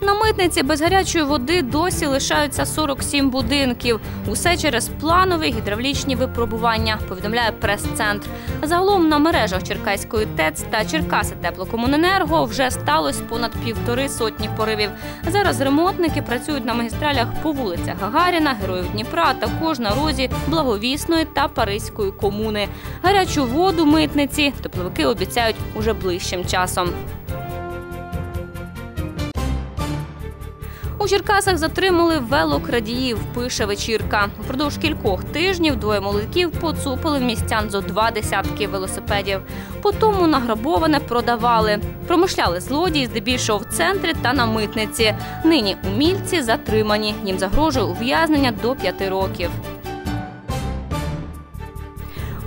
На митниці без гарячої води досі лишаються 47 будинків. Усе через планові гідравлічні випробування, повідомляє прес-центр. Загалом на мережах Черкаської ТЕЦ та Черкаси теплокомуненерго вже сталося понад півтори сотні поривів. Зараз ремонтники працюють на магістралях по вулицях Гагаріна, Героїв Дніпра, також на розі Благовісної та Паризької комуни. Гарячу воду митниці тепловики обіцяють уже ближчим часом. Черкасах затримали велокрадіїв, пише вечірка. Упродовж кількох тижнів двоє молодиків поцупили в містян зо два десятки велосипедів. По тому награбоване продавали. Промишляли злодії здебільшого в центрі та на митниці. Нині умільці затримані. Їм загрожує ув'язнення до п'яти років.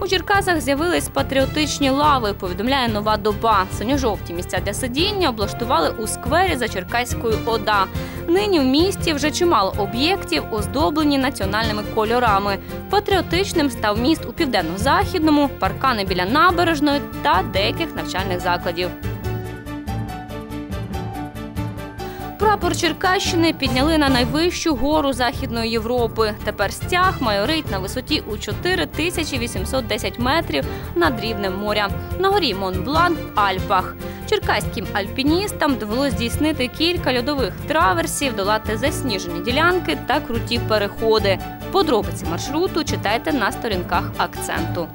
У Черкасах з'явились патріотичні лави, повідомляє нова доба. Синьо-жовті місця для сидіння облаштували у сквері за Черкаською ОДА. Нині в місті вже чимало об'єктів, оздоблені національними кольорами. Патріотичним став міст у південно-західному, паркани біля набережної та деяких навчальних закладів. Прапор Черкащини підняли на найвищу гору Західної Європи. Тепер стяг майорить на висоті у 4810 метрів над рівнем моря. На горі Монблан в Альпах. Черкаським альпіністам довелось здійснити кілька льодових траверсів, долати засніжені ділянки та круті переходи. Подробиці маршруту читайте на сторінках акценту.